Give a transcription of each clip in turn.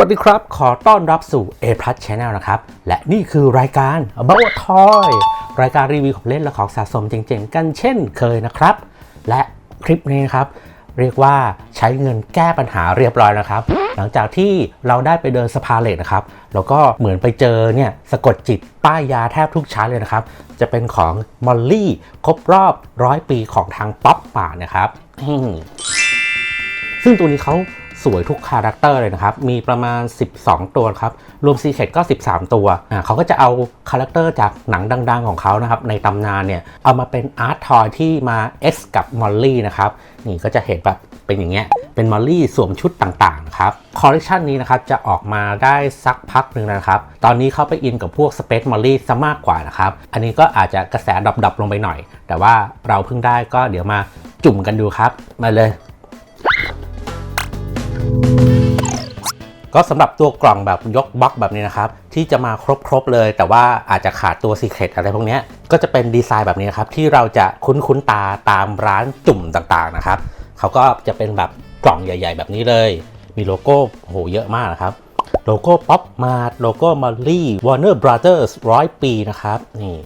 วัสดีครับ ขอต้อนรับสู่ A Plus Channel นะครับ และนี่คือรายการ About Toy รายการรีวิวของเล่นและของสะสมเจ๋งๆ กันเช่นเคยนะครับ และคลิปนี้นะครับ เรียกว่าใช้เงินแก้ปัญหาเรียบร้อยแล้วครับ หลังจากที่เราได้ไปเดินสภาเลทนะครับ แล้วก็เหมือนไปเจอเนี่ยสะกดจิตป้ายยาแทบทุกชั้นเลยนะครับ จะเป็นของมอลลี่ครบรอบร้อยปีของทางป๊อปป่านะครับซึ่งตัวนี้เขา สวยทุกคาแรคเตอร์เลยนะครับ มีประมาณ 12 ตัวครับ รวมซีเค t ก็ 13 ตัวอ่าเขาก็จะเอาคาแรคเตอร์จากหนังดังๆของเขานะครับ ในตำนานเนี่ย เอามาเป็นอาร์ตทอยที่มา X กับมอลลี่นะครับ นี่ก็จะเห็นแบบเป็นอย่างเงี้ย เป็นมอลลี่สวมชุดต่างๆครับ คอลเลคชันนี้นะครับจะออกมาได้สักพักหนึ่งนะครับ ตอนนี้เขาไปอินกับพวกสเปซมอลลี่ซะมากกว่านะครับ อันนี้ก็อาจจะกระแสดับๆลงไปหน่อย แต่ว่าเราเพิ่งได้ก็เดี๋ยวมาจุ่มกันดูครับ มาเลย ก็สำหรับตัวกล่องแบบยกบล็อกแบบนี้นะครับ ที่จะมาครบๆเลย แต่ว่าอาจจะขาดตัวซีเครตอะไรพวกนี้ก็จะเป็นดีไซน์แบบนี้นะครับ ที่เราจะคุ้นๆตาตามร้านจุ่มต่างๆนะครับเขาก็จะเป็นแบบกล่องใหญ่ ๆ แบบนี้เลย มีโลโก้โหเยอะมากนะครับโลโก้ป๊อปมาโลโก้มอลลี่วอร์เนอร์บราเ h อร์สร้อยปีนะครับนี่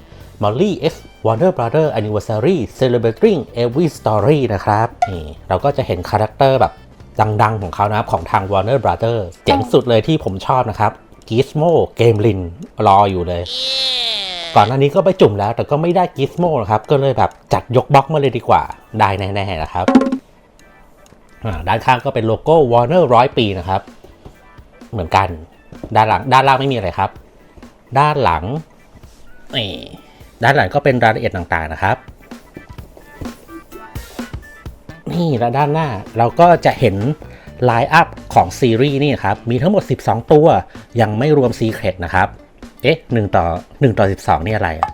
มอลลี่ X Warner Brother Anniversary Celebrating Every Story นะครับนี่เราก็จะเห็นคาแรคเตอร์แบบ ดังๆ ของเขานะครับ ของทาง Warner Brother เจ๋งสุดเลยที่ผมชอบนะครับ Gizmo Game Lin รออยู่เลย ก่อนหน้านี้ก็ไปจุ่มแล้ว แต่ก็ไม่ได้ Gizmo นะครับ ก็เลยแบบจัดยกบล็อกมาเลยดีกว่า ได้แน่ๆนะครับอ่าด้านข้างก็เป็นโลโก้ Warner ร้อยปีนะครับ เหมือนกัน ด้านหลังด้านล่างไม่มีอะไรครับ ด้านหลังนี่ด้านหลังก็เป็นรายละเอียดต่างๆนะครับ นี่และด้านหน้าเราก็จะเห็นไลน์อัพของซีรีส์นี่ครับ มีทั้งหมด 12 ตัว ยังไม่รวมซีเครตนะครับ เอ๊ะ1ต่อ1ต่อ 12 นี่อะไรอะ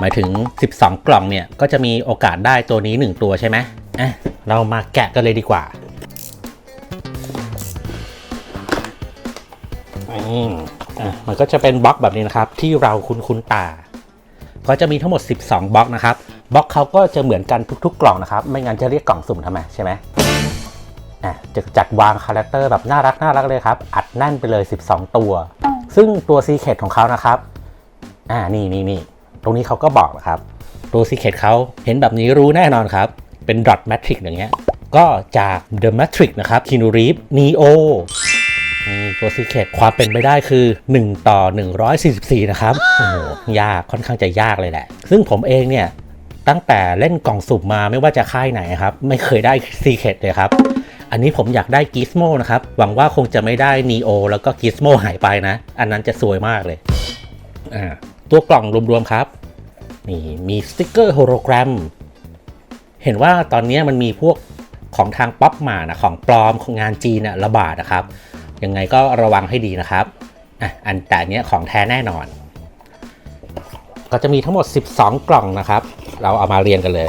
หมายถึง 12 กล่องเนี่ย ก็จะมีโอกาสได้ตัวนี้ 1 ตัวใช่ไหมอะเรามาแกะกันเลยดีกว่าอืมอะมันก็จะเป็นบล็อกแบบนี้นะครับ ที่เราคุ้นๆตา ก็จะมีทั้งหมด 12 บล็อกนะครับ บล็อกเขาก็จะเหมือนกันทุกๆ กล่องนะครับ ไม่งั้นจะเรียกกล่องสุ่มทำไมใช่ไหมอะจะจัดวางคาแรคเตอร์แบบน่ารักน่ารักเลยครับ อัดแน่นไปเลย 12 ตัว ซึ่งตัวซีเค t ของเขานะครับ อ่านี่นี่นี่ตรงนี้เขาก็บอกนะครับ ตัวซีเค t เขาเห็นแบบนี้รู้แน่นอนครับ เป็นดอทแมทริกอย่างเงี้ย ก็จาก The Matrix นะครับคินูรีฟนีโอนี่ตัวซีเค t ความเป็นไปได้คือ 1 ต่อ 144 นะครับ โอ้โห ยากค่อนข้างจะยากเลยแหละ ซึ่งผมเองเนี่ย ตั้งแต่เล่นกล่องสุ่มมาไม่ว่าจะค่ายไหนครับ ไม่เคยได้ซีเค t เลยครับ อันนี้ผมอยากได้กิสโมนะครับ หวังว่าคงจะไม่ได้นีโอแล้วก็กิสโมหายไปนะ อันนั้นจะสวยมากเลยอ่าตัวกล่องรวมๆครับนี่มีสติกเกอร์โฮโลแกรม เห็นว่าตอนนี้มันมีพวกของทางป๊อปมานะของปลอมของงานจีนนะระบาดนะครับ ยังไงก็ระวังให้ดีนะครับอะอันแต่อันเนี้ยของแท้แน่นอน ก็จะมีทั้งหมด 12 กล่องนะครับ เราเอามาเรียงกันเลย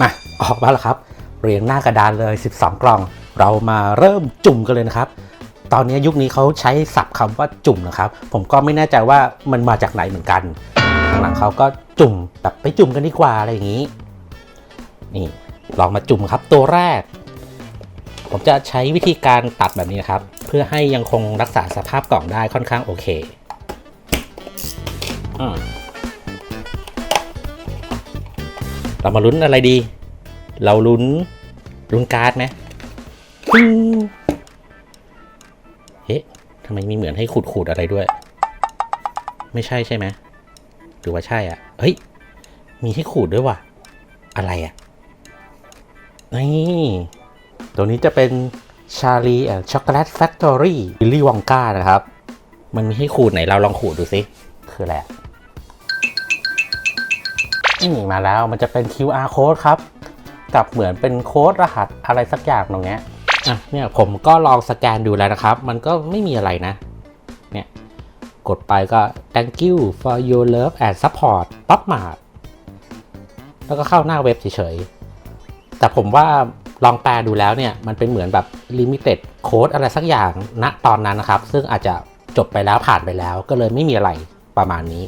มาออกมาแล้วครับ เรียงหน้ากระดานเลย 12 กล่อง เรามาเริ่มจุ่มกันเลยนะครับ ตอนนี้ยุคนี้เขาใช้ศัพท์คำว่าจุ่มนะครับ ผมก็ไม่แน่ใจว่ามันมาจากไหนเหมือนกันทางหลังเขาก็จุ่มแบบไปจุ่มกันดีกว่าอะไรอย่างนี้ นี่ลองมาจุ่มครับตัวแรก ผมจะใช้วิธีการตัดแบบนี้นะครับ เพื่อให้ยังคงรักษาสภาพกล่องได้ค่อนข้างโอเค เรามาลุ้นอะไรดี เราลุ้นลุ้นการ์ดไหมเฮ้ทำไมมีเหมือนให้ขูดขูดๆอะไรด้วย ไม่ใช่ใช่ไหมหรือว่าใช่อะ เฮ้ย มีให้ขูดด้วยว่ะ อะไรอะ นี่ตัวนี้จะเป็นชาลีแอนช็อกโกแลตแฟคทอรี่วิลลี่วองกานะครับ มันมีให้ขูดไหนเราลองขูดดูสิ คืออะไรอะ นี่มาแล้วมันจะเป็น QR code ครับ กับเหมือนเป็นโค้ดรหัสอะไรสักอย่างตรงเนี้ยอะเนี่ยผมก็ลองสแกนดูแล้วนะครับ มันก็ไม่มีอะไรนะ เนี่ย กดไปก็ thank you for your love and support ป๊อปมาแล้วก็เข้าหน้าเว็บเฉยๆ แต่ผมว่าลองแปลดูแล้วเนี่ย มันเป็นเหมือนแบบ limited code อะไรสักอย่างณตอนนั้นนะครับ ซึ่งอาจจะจบไปแล้วผ่านไปแล้ว ก็เลยไม่มีอะไรประมาณนี้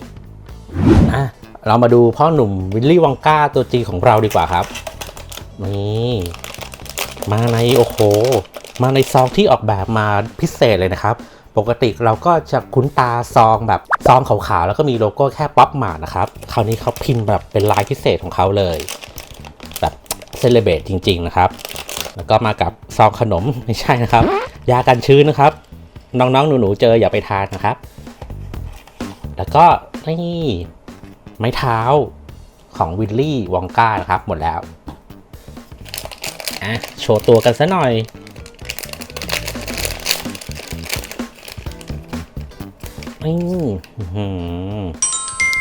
อะ เรามาดูพ่อหนุ่มวิลลี่วองก้าตัวจริงของเราดีกว่าครับ นี่มาในโอ้โห มาในซองที่ออกแบบมาพิเศษเลยนะครับ ปกติเราก็จะคุ้นตาซองแบบซองขาวๆแล้วก็มีโลโก้แค่ป๊อปมานะครับ คราวนี้เขาพิมพ์แบบเป็นลายพิเศษของเขาเลย แบบเซเลเบตจริง ๆ นะครับ แล้วก็มากับซองขนมไม่ใช่นะครับ ยากันชื้นนะครับ น้องๆหนูๆเจออย่าไปทานนะครับ แล้วก็นี่ ไม้เท้าของวิลลี่วองก้านะครับ หมดแล้วอะโชว์ตัวกันซะหน่อยอื้อหือ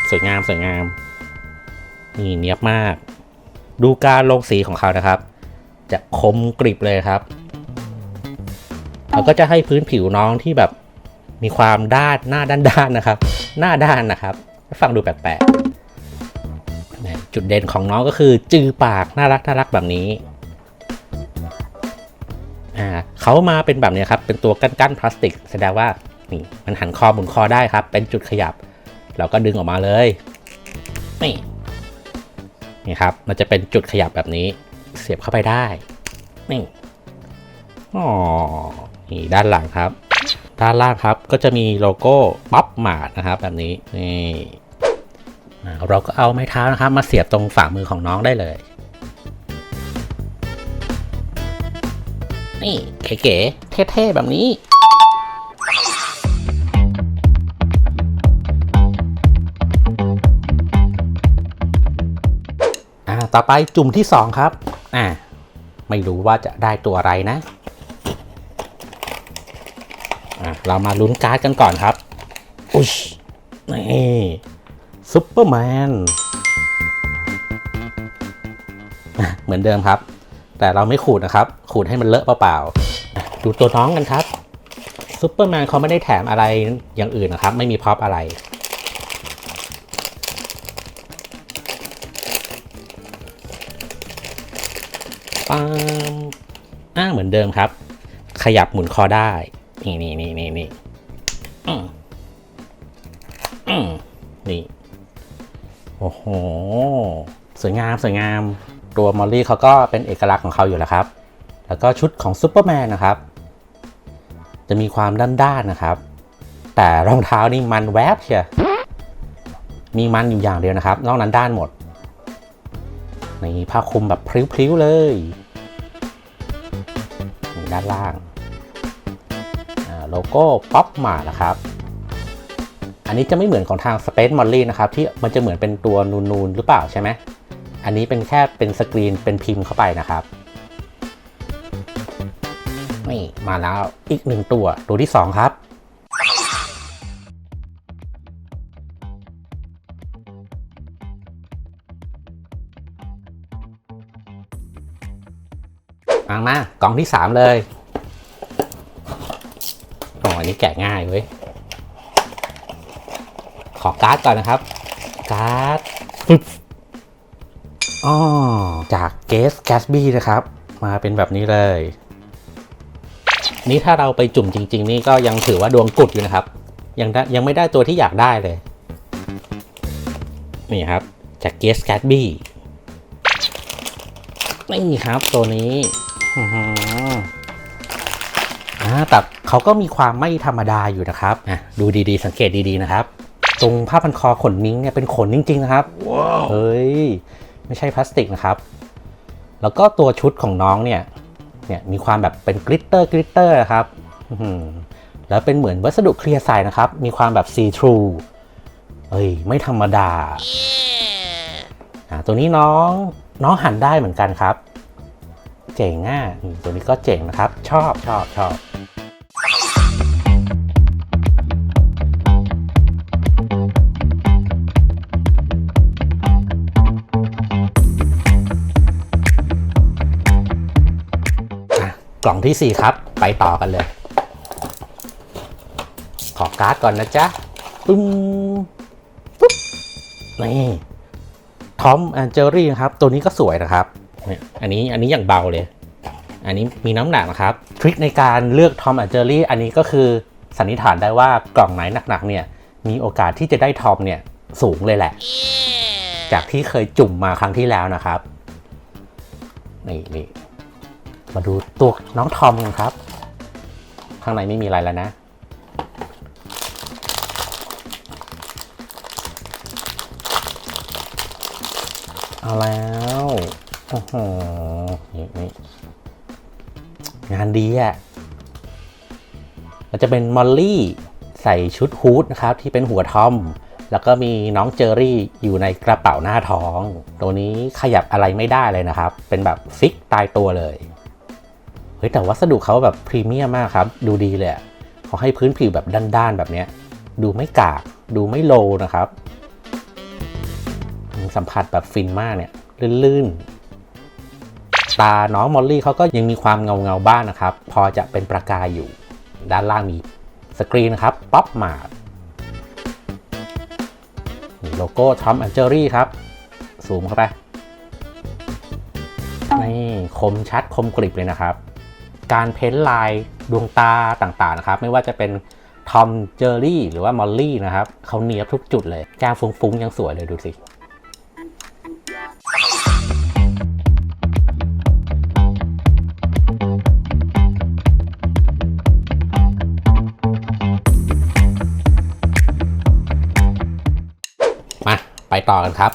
สวยงามสวยงาม นี่เนียบมาก ดูการลงสีของเขานะครับ จะคมกริบเลยครับเราก็จะให้พื้นผิวน้องที่แบบมีความด้านหน้าด้านๆนะครับ หน้าด้านนะครับ ฟังดูแปลกๆ จุดเด่นของน้องก็คือจือปากน่ารักน่ารักแบบนี้อ่าเขามาเป็นแบบนี้ครับเป็นตัวกั้นๆพลาสติก แสดงว่านี่มันหันคอหมุนคอได้ครับ เป็นจุดขยับ เราก็ดึงออกมาเลยนี่นี่ครับ มันจะเป็นจุดขยับแบบนี้ เสียบเข้าไปได้นี่อ๋อนี่ด้านหลังครับ ด้านล่างครับก็จะมีโลโก้ป๊อปมาดนะครับ แบบนี้นี่ เราก็เอาไม้เท้านะครับ มาเสียบตรงฝ่ามือของน้องได้เลย นี่เก๋ๆเท่ๆแบบนี้อ่าต่อไปจุ่มที่ 2 ครับ อ่า ไม่รู้ว่าจะได้ตัวอะไรนะ อ่าเรามาลุ้นการ์ดกันก่อนครับ อุชนี่ ซุปเปอร์แมนเหมือนเดิมครับ แต่เราไม่ขูดนะครับ ขูดให้มันเลอะเปล่าๆดูตัวน้องกันครับซุปเปอร์แมนเขาไม่ได้แถมอะไรอย่างอื่นนะครับ ไม่มีพ็อพอะไรปามอ่าเหมือนเดิมครับ ขยับหมุนคอได้ นี่นี่นี่นี่นี่ โอ้โห สวยงามสวยงาม ตัวมอลลี่เขาก็เป็นเอกลักษณ์ของเขาอยู่แล้วครับ แล้วก็ชุดของซูเปอร์แมนนะครับ จะมีความด้านๆนะครับ แต่รองเท้านี่มันแวบเชียมีมันอยู่อย่างเดียวนะครับ นอกนั้นด้านหมด นี่ผ้าคลุมแบบพริ้วๆเลยนี่ด้านล่าง โลโก้ป๊อปมานะครับ อันนี้จะไม่เหมือนของทาง Space m o l l y นะครับที่มันจะเหมือนเป็นตัวนูนๆหรือเปล่าใช่ไหมอันนี้เป็นแค่เป็นสกรีนเป็นพิมพ์เข้าไปนะครับนี่มาแล้วอีกหนึ่งตัวตัวที่ 2 ครับมามากล่องที่ 3 เลยโอ้อันนี้แกะง่ายเว้ย ขอการ์ดก่อนนะครับ การ์ดปึ๊บอ๋อจากเกสแกสบี้นะครับ มาเป็นแบบนี้เลย นี่ถ้าเราไปจุ่มจริง ๆ นี่ก็ยังถือว่าดวงกุดอยู่นะครับ ยังได้ยังไม่ได้ตัวที่อยากได้เลย นี่ครับ จากเกสแกสบี้นี่ครับตัวนี้อื้อหืออ่าแต่เขาก็มีความไม่ธรรมดาอยู่นะครับอะดูดีๆ สังเกตดีๆนะครับ ตรงผ้าพันคอขนมิ้งเนี่ยเป็นขนจริง ๆ นะครับเฮ้ย ไม่ใช่พลาสติกนะครับ แล้วก็ตัวชุดของน้องเนี่ยเนี่ยมีความแบบเป็นกลิตเตอร์กลิตเตอร์นะครับอื้อหือแล้วเป็นเหมือนวัสดุเคลียร์ใสนะครับ มีความแบบซีทรูเฮ้ย ไม่ธรรมดาอ่าตัวนี้น้องน้องหันได้เหมือนกันครับ เจ๋งอะอืมตัวนี้ก็เจ๋งนะครับ ชอบชอบชอบ กล่องที่ 4 ครับ ไปต่อกันเลย ขอการ์ดก่อนนะจ๊ะปึ้งปุ๊บนี่ทอมแอนเจอรี่นะครับ ตัวนี้ก็สวยนะครับเนี่ยอันนี้อันนี้อย่างเบาเลย อันนี้มีน้ำหนักนะครับ ทริคในการเลือกทอมแอนเจอรี่อันนี้ก็คือสันนิษฐานได้ว่ากล่องไหนหนักๆเนี่ยมีโอกาสที่จะได้ทอมเนี่ยสูงเลยแหละ จากที่เคยจุ่มมาครั้งที่แล้วนะครับ นี่นี่ มาดูตัวน้องทอมกันครับ ข้างในไม่มีอะไรแล้วนะ เอาแล้วโอ้โหนี่นี่งานดีอะ่ะมันจะเป็นมอลลี่ใส่ชุดฮูดนะครับ ที่เป็นหัวทอม แล้วก็มีน้องเจอรี่อยู่ในกระเป๋าหน้าท้อง ตัวนี้ขยับอะไรไม่ได้เลยนะครับ เป็นแบบฟิกตายตัวเลย เฮ้ยแต่วัสดุเขาแบบพรีเมียมมากครับ ดูดีเลยเขาให้พื้นผิวแบบด้านๆแบบเนี้ยดูไม่กาก ดูไม่โลนะครับ สัมผัสแบบฟินมากเนี่ยลื่นๆ ตาน้องมอลลี่เขาก็ยังมีความเงาเงาๆบ้างนะครับ พอจะเป็นประกายอยู่ ด้านล่างมีสกรีนนะครับ ป๊อปมาดมีโลโก้ทอมแอนเจอรี่ครับซูมเข้าไป นี่ คมชัดคมกริบเลยนะครับ การเพ้นลายดวงตาต่างๆนะครับ ไม่ว่าจะเป็นทอมเจอรี่หรือว่ามอลลี่นะครับเขาเนียบทุกจุดเลยแก้มฟุ้งๆ ยังสวยเลยดูสิมาไปต่อกันครับ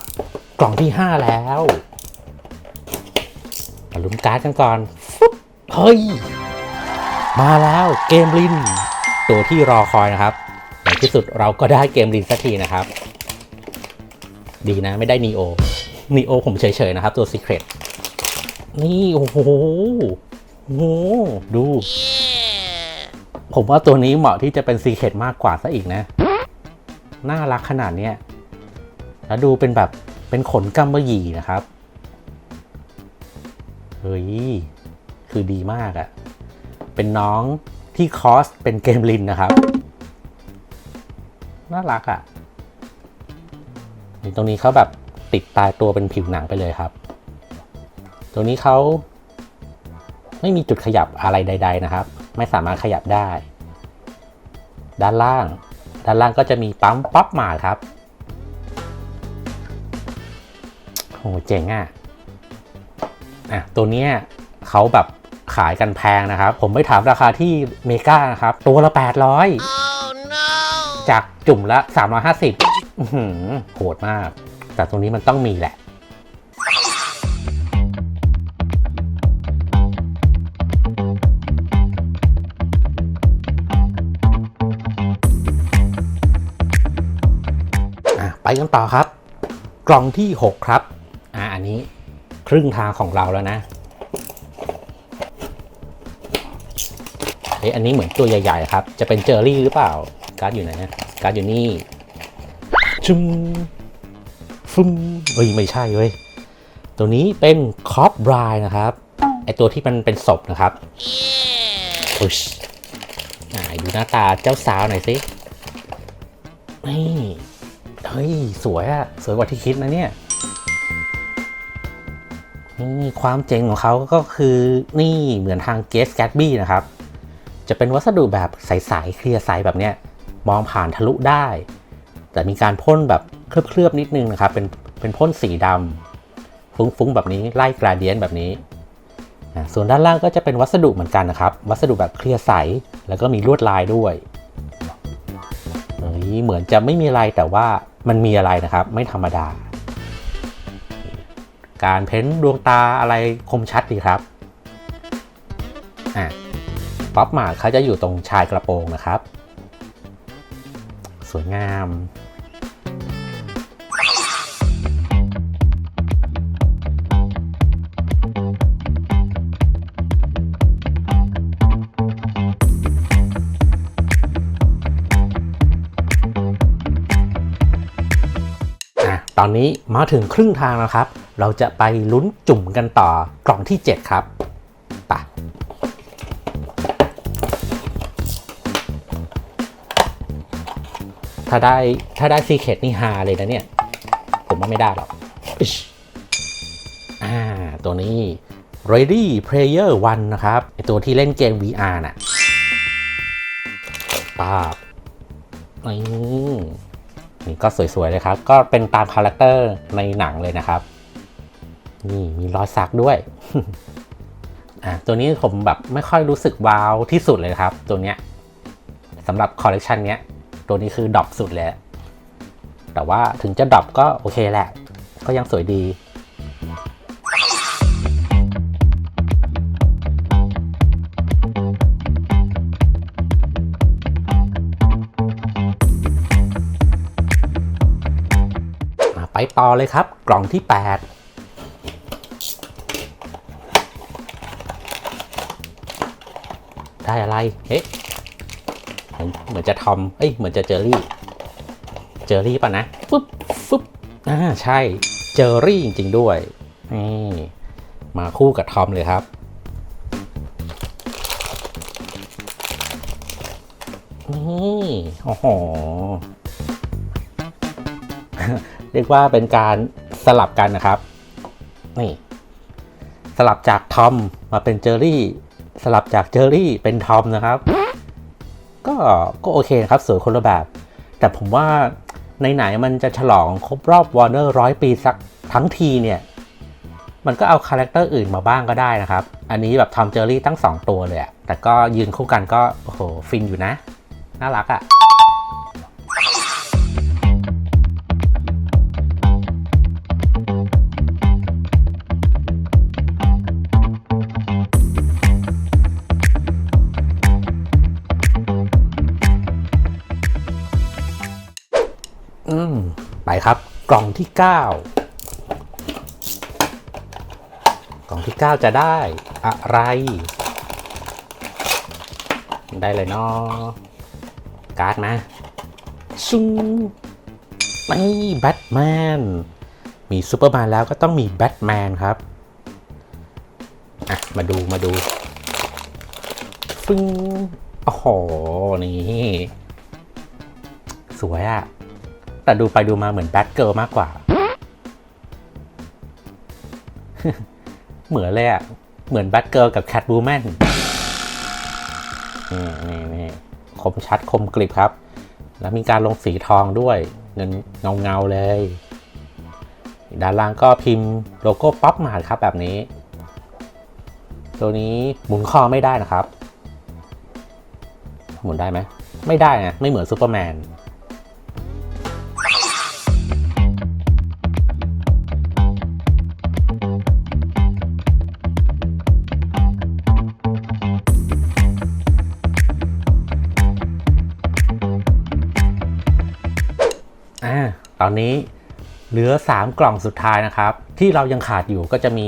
กล่องที่ 5 แล้วมาลุ้นการ์ดกันก่อน เฮ้ย มาแล้วเกมลิน ตัวที่รอคอยนะครับในที่สุดเราก็ได้เกมลินสักทีนะครับ ดีนะไม่ได้นีโอนีโอผมเฉยๆนะครับ ตัว Secret นี่โอ้โหโอ้ดู ผมว่าตัวนี้เหมาะที่จะเป็น Secret มากกว่าซะอีกนะ น่ารักขนาดเนี้ยแล้วดูเป็นแบบเป็นขนกำมะหยี่นะครับ เฮ้ย คือดีมากอะ่ะ เป็นน้องที่คอสเป็นเกมลินนะครับ น่ารักอะ่ะ ตรงนี้เขาแบบติดตายตัวเป็นผิวหนังไปเลยครับ ตรงนี้เขาไม่มีจุดขยับอะไรใด ๆ นะครับ ไม่สามารถขยับได้ ด้านล่าง ด้านล่างก็จะมีปั๊มป๊อปมาครับโหเจ๋งอะ่ะอะตัวเนี้ยเขาแบบ ขายกันแพงนะครับ ผมไปถามราคาที่เมกานะครับ ตัวละ 800จากจุ่มละ 350อื้อหือโหดมาก แต่ตรงนี้มันต้องมีแหละอะไปกันต่อครับ กล่องที่ 6 ครับ อ่าอันนี้ครึ่งทางของเราแล้วนะ อ้ยอันนี้เหมือนตัวใหญ่ๆครับ จะเป็นเจอรี่หรือเปล่า การ์ดอยู่ไหนนะการ์ดอยู่นี่ชุมฟุมเฮ้ยไม่ใช่เว้ย ตัวนี้เป็นคอปบรายนะครับ ไอตัวที่มันเป็นศพนะครับอุชอ่าดูหน้าตาเจ้าสาวหน่อยสินี่เฮ้ย สวยอะสวยกว่าที่คิดนะเนี่ยนี่ความเจ๋งของเขาก็คือนี่เหมือนทางเกสแกตบี้นะครับ จะเป็นวัสดุแบบใสๆเคลียร์ใสแบบเนี้ยมองผ่านทะลุได้ แต่มีการพ่นแบบเคลือบๆนิดนึงนะครับ เป็นเป็นพ่นสีดำฟุ้งๆแบบนี้ไล่กราเดียนแบบนี้ ส่วนด้านล่างก็จะเป็นวัสดุเหมือนกันนะครับ วัสดุแบบเคลียร์ใส แล้วก็มีลวดลายด้วยเฮ้ยเหมือนจะไม่มีอะไรแต่ว่ามันมีอะไรนะครับ ไม่ธรรมดา การเพ้นดวงตาอะไรคมชัดดีครับอะ ป๊อปมาเขาจะอยู่ตรงชายกระโปรงนะครับ สวยงามอะตอนนี้มาถึงครึ่งทางแล้วครับ เราจะไปลุ้นจุ่มกันต่อกล่องที่ 7 ครับไปาได้ถ้าได้ซีเคดนี่ฮาเลยนะเนี่ย ผมว่าไม่ได้หรอกอิ๊ชอ่าตัวนี้ Ready Player One นะครับไอตัวที่เล่นเกม VR น่ะป้าบนี่นี่ก็สวยๆเลยครับ ก็เป็นตามคาแรคเตอร์ในหนังเลยนะครับ นี่มีรอยสักด้วยอะตัวนี้ผมแบบไม่ค่อยรู้สึกว้าวที่สุดเลยครับ ตัวเนี้ยสำหรับคอลเลกชันเนี้ย ตัวนี้คือดรอปสุดเลยแต่ว่าถึงจะดรอปก็โอเคแหละ ก็ยังสวยดีมาไปต่อเลยครับ กล่องที่ 8ได้อะไร เฮ้ อนเหมือนจะทอมเอ้ยเหมือนจะเจอรี่เจอรี่ป่ะนะฟึบฟึบอ่าใช่เจอรี่จริง ๆ ด้วยนี่มาคู่กับทอมเลยครับนี่โอ้โหเรียกว่าเป็นการสลับกันนะครับ นี่ สลับจากทอมมาเป็นเจอรี่ สลับจากเจอรี่เป็นทอมนะครับ ก็ก็โอเคนะครับสวยคนละแบบ แต่ผมว่าไหนๆมันจะฉลองครบรอบวอร์เนอร์ร้อยปีสักทั้งทีเนี่ย มันก็เอาคาแรคเตอร์อื่นมาบ้างก็ได้นะครับ อันนี้แบบทอมเจอรี่ตั้ง 2 ตัวเลยแต่ก็ยืนคู่กันก็โอ้โหฟินอยู่นะ น่ารักอะ่ะ ไปครับ กล่องที่ 9 กล่องที่ 9 จะได้อะไร ได้เลยเนาะการ์ดมาซุงนี่แบทแมนมีซูเปอร์แมนแล้วก็ต้องมีแบทแมนครับ อะ มาดูมาดูฟึ้งโอ้โห นี่ สวยอะ แต่ดูไปดูมาเหมือนแบทเกิลมากกว่า เหมือนเลยอะเหมือนแบทเกิลกับแคทบูแมนนี่นี่นี่คมชัดคมกริบครับ แล้วมีการลงสีทองด้วยเงินเงาเงาๆเลย ด้านล่างก็พิมพ์โลโก้ป๊อปมาดครับแบบนี้ ตัวนี้หมุนคอไม่ได้นะครับ หมุนได้ไหม ไม่ได้นะไม่เหมือนซูเปอร์แมน อ่าตอนนี้เหลือ 3 กล่องสุดท้ายนะครับ ที่เรายังขาดอยู่ก็จะมี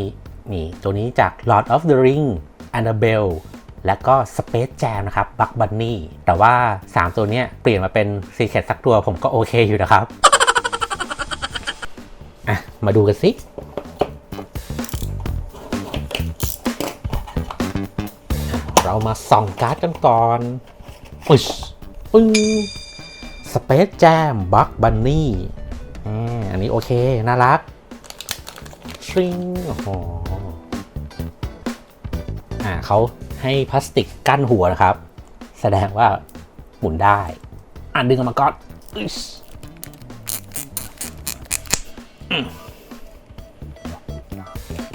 นี่ตัวนี้จาก Lord of the Ring Annabelle และก็ Space Jam นะครับ Bug Bunny แต่ว่า 3 ตัวนี้เปลี่ยนมาเป็น Secret สักตัวผมก็โอเคอยู่นะครับ อะ มาดูกันสิเรามาส่องการ์ดกันก่อนปึ๊ชปึ้ง Space Jam Bug Bunny อันนี้โอเค น่ารักชิงโอ้โหอ่าเขาให้พลาสติกกั้นหัวนะครับ แสดงว่าหมุนได้ อ่านดึงออกมาก่อนอื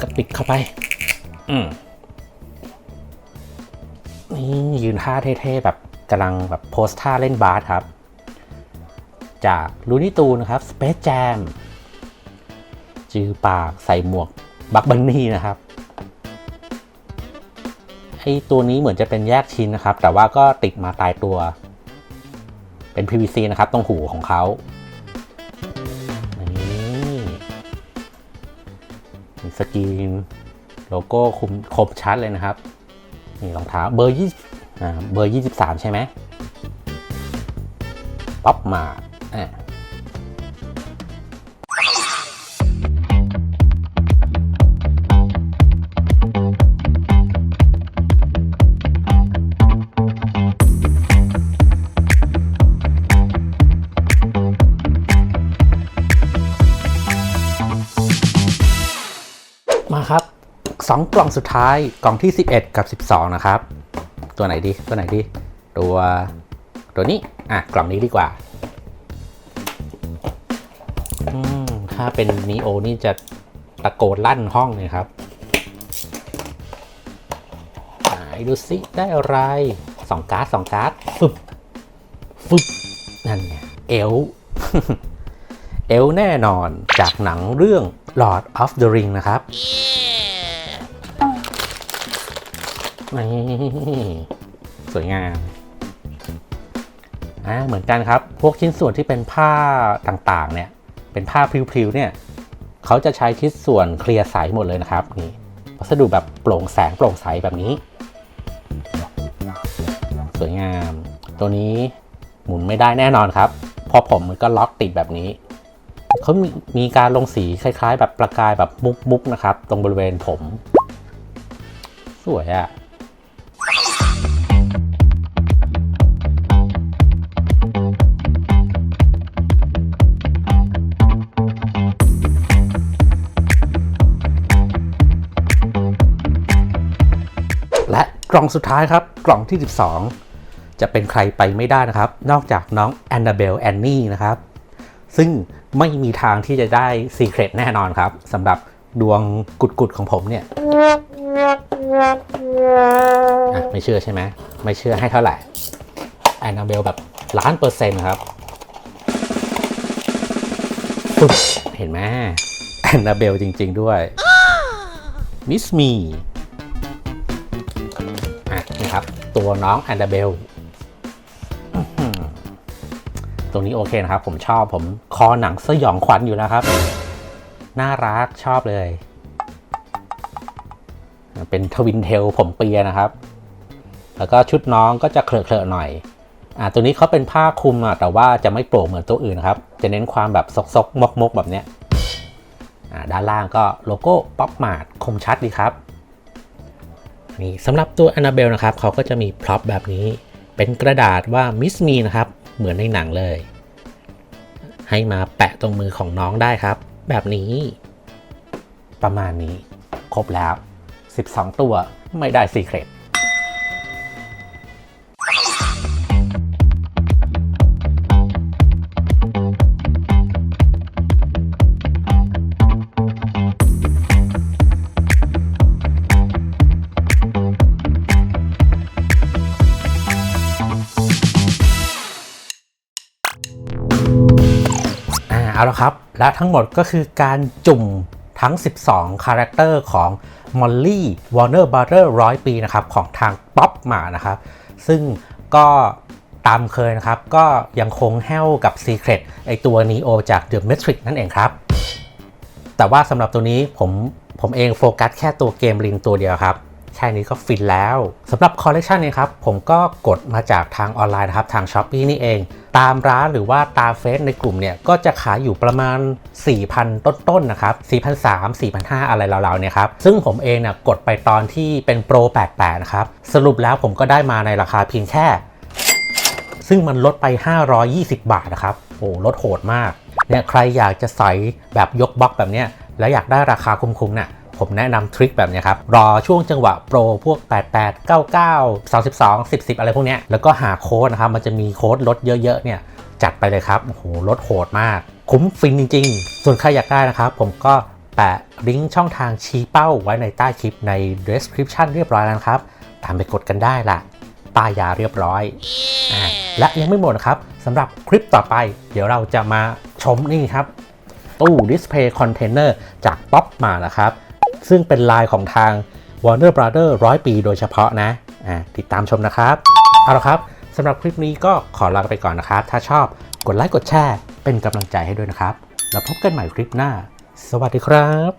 กระปิดเข้าไป อืมนี่ยืนท่าเท่ๆแบบกำลังแบบโพสท่าเล่นบาสครับ จากลูนี่ตูนะครับ Space Jam จือปากใส่หมวกบักบันนี่นะครับไอตัวนี้เหมือนจะเป็นแยกชิ้นนะครับ แต่ว่าก็ติดมาตายตัว เป็น PVC นะครับ ตรงหูของเขานี่มีสกรีนโลโก้คุมคมชัดเลยนะครับ นี่รองเท้าเบอร์ยี่เบอร์ยี่สิบสามใช่ไหมป๊อปมา อะมาครับ 2 กล่องสุดท้ายกล่องที่ 11 กับ 12 นะครับ ตัวไหนดี ตัวไหนดี ตัวตัวนี้ อะ กล่องนี้ดีกว่า ถ้าเป็นนีโอนี่จะตะโกนลั่นห้องเลยครับดูสิได้อะไรสองการ์ดสองการ์ดฟึบฟึบนั่นไงเอลเอลแน่นอนจากหนังเรื่อง Lord of the Ring นะครับนี่สวยงามอ่าเหมือนกันครับ พวกชิ้นส่วนที่เป็นผ้าต่างๆ เนี่ย เป็นผ้าพริ้วๆเนี่ยเขาจะใช้ชิ้นส่วนเคลียร์ใสหมดเลยนะครับนี่วัสดุแบบโปร่งแสงโปร่งใสแบบนี้ สวยงาม ตัวนี้หมุนไม่ได้แน่นอนครับ พอผมมันก็ล็อกติดแบบนี้เขามีมีการลงสีคล้าย ๆ แบบประกายแบบมุกๆนะครับ ตรงบริเวณผม สวยอะ่ะ กล่องสุดท้ายครับกล่องที่ 12 จะเป็นใครไปไม่ได้นะครับ นอกจากน้องแอนนาเบลแอนนี่นะครับ ซึ่งไม่มีทางที่จะได้ซีเครตแน่นอนครับสำหรับดวงกุดๆของผมเนี่ยไม่เชื่อใช่ไหมไม่เชื่อให้เท่าไหร่แอนนาเบลแบบล้านเปอร์เซ็นต์ครับปึ๊บเห็นไหมแอนนาเบลจริง ๆ ด้วยมิสมี ตัวน้องแอนนาเบลตรงนี้โอเคนะครับ ผมชอบผมคอหนังสยองขวัญอยู่แล้วครับ น่ารักชอบเลย เป็นทวินเทลผมเปียนะครับ แล้วก็ชุดน้องก็จะเคลอะๆหน่อยอ่าตัวนี้เขาเป็นผ้าคลุมอะแต่ว่าจะไม่โปร่งเหมือนตัวอื่นครับ จะเน้นความแบบซกๆมกๆแบบเนี้ยอ่าด้านล่างก็โลโก้ป๊อปมาดคมชัดดีครับ นี่สำหรับตัวแอนนาเบลนะครับเขาก็จะมีพร็อพแบบนี้ เป็นกระดาษว่ามิสมีนะครับ เหมือนในหนังเลย ให้มาแปะตรงมือของน้องได้ครับ แบบนี้ ประมาณนี้ ครบแล้ว 12 ตัวไม่ได้ซีเครต เอาละครับ และทั้งหมดก็คือการจุ่มทั้ง 12 คาแรคเตอร์ของมอลลี่วอร์เนอร์บ r เ r อร์ร้อยปีนะครับของทางป๊อปมานะครับ ซึ่งก็ตามเคยนะครับ ก็ยังคงแห้วกับ Secret ไอตัว Neo จาก The Matrix นั่นเองครับ แต่ว่าสำหรับตัวนี้ผมผมเองโฟกัสแค่ตัวเกมลิงตัวเดียวครับ แค่นี้ก็ฟินแล้วสำหรับคอลเลกชันนี้ครับ ผมก็กดมาจากทางออนไลน์นะครับ ทาง s h อ p e e นี่เอง ตามร้านหรือว่าตามเฟซในกลุ่มเนี่ยก็จะขายอยู่ประมาณ 4,000 ต้นๆนะครับ4,300 4,500อะไรราวๆเนี่ยครับซึ่งผมเองเนี่ยกดไปตอนที่เป็นโปร88นะครับสรุปแล้วผมก็ได้มาในราคาเพียงแค่ ซึ่งมันลดไป 520 บาทนะครับโอ้ลดโหดมากเนี่ยใครอยากจะใส่แบบยกบล็อกแบบเนี้ยแล้วอยากได้ราคาคุ้มๆเนี่ย ผมแนะนำทริคแบบนี้ครับ รอช่วงจังหวะโปรพวก 88 99 32 10 10 อะไรพวกนี้แล้วก็หาโค้ดนะครับ มันจะมีโค้ดลดเยอะๆเนี่ยจัดไปเลยครับโอ้โหลดโหดมาก คุ้มฟินจริง ๆ ส่วนใครอยากได้นะครับ ผมก็แปะลิงก์ช่องทางชี้เป้าไว้ในใต้คลิปใน description เรียบร้อยแล้วครับตามไปกดกันได้ละป้ายยาเรียบร้อยอและยังไม่หมดนะครับสำหรับคลิปต่อไป เดี๋ยวเราจะมาชมนี่ครับ ตู้ดิสเพย์คอนเทนเนอร์จากป๊อปมานะครับ ซึ่งเป็นลายของทาง Warner Brother ร้อยปีโดยเฉพาะนะอ่าติดตามชมนะครับ เอาละครับสำหรับคลิปนี้ก็ขอลาไปก่อนนะครับ ถ้าชอบกดไลค์กดแชร์เป็นกำลังใจให้ด้วยนะครับ แล้วพบกันใหม่คลิปหน้า สวัสดีครับ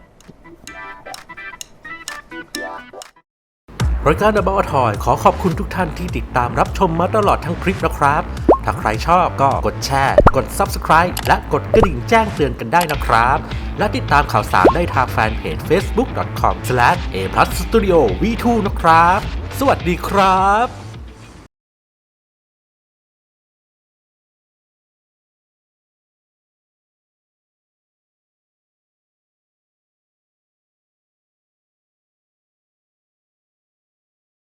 รายการ About Toy ขอขอบคุณทุกท่านที่ติดตามรับชมมาตลอดทั้งคลิปนะครับ ถ้าใครชอบก็กดแชร์ กด Subscribe และกดกระดิ่งแจ้งเตือนกันได้นะครับ และติดตามข่าวสารได้ทางแฟนเพจ facebook.com/a+studio v2 นะครับ สวัสดีครับ